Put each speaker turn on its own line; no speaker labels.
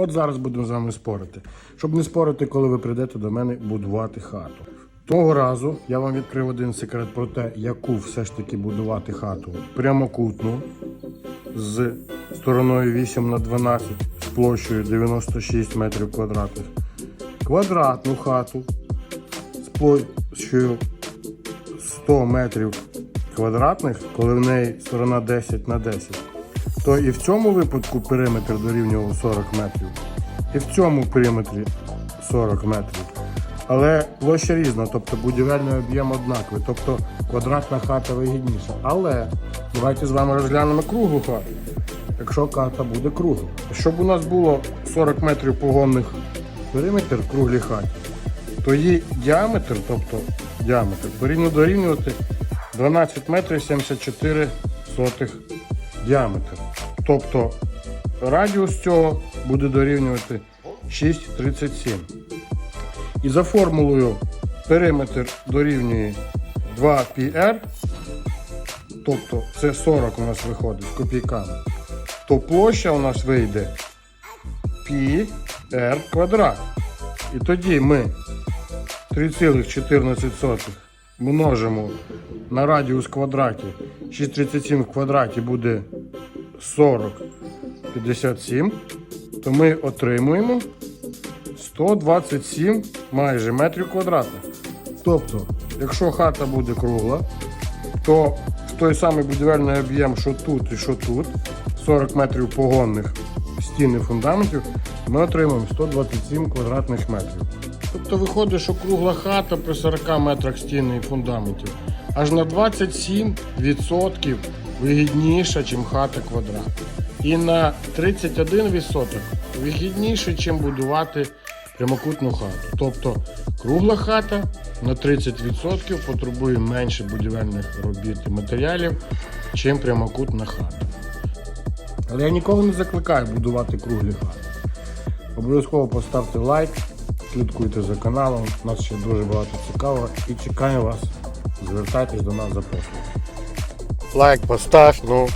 От зараз будемо з вами спорити. Щоб не спорити, коли ви прийдете до мене будувати хату. Того разу я вам відкрив один секрет про те, яку все ж таки будувати хату прямокутну з стороною 8 на 12 з площею 96 метрів квадратних. Квадратну хату з площею 100 метрів квадратних, коли в неї сторона 10 на 10, то і в цьому випадку периметр дорівнював 40 метрів, і в цьому периметрі 40 метрів. Але площа різна, тобто будівельний об'єм однаковий, тобто квадратна хата вигідніша. Але давайте з вами розглянемо круглу хату. Якщо хата буде кругла. Щоб у нас було 40 метрів погонних периметр круглій хаті, то її діаметр, тобто діаметр, порівняно дорівнювати 12 метрів 74 сотих діаметр. Тобто радіус цього буде дорівнювати 6,37. І за формулою периметр дорівнює 2πr, тобто це 40 у нас виходить з копійками, то площа у нас вийде πr квадрат. І тоді ми 3,14 множимо на радіус квадраті. 6,37 в квадраті буде 40, 57, то ми отримуємо 127 майже метрів квадратних. Тобто, якщо хата буде кругла, то в той самий будівельний об'єм, що тут і що тут, 40 метрів погонних стін і фундаментів, ми отримаємо 127 квадратних метрів. Тобто виходить, що кругла хата при 40 метрах стін і фундаментів аж на 27% вигідніша, ніж хата квадрат. І на 31% вигідніше, ніж будувати прямокутну хату. Тобто кругла хата на 30% потребує менше будівельних робіт і матеріалів, ніж прямокутна хата. Але я ніколи не закликаю будувати круглі хати. Обов'язково поставте лайк, слідкуйте за каналом, у нас ще дуже багато цікавого і чекаю вас. Звертайтесь до нас за послугою. Лайк постав, ну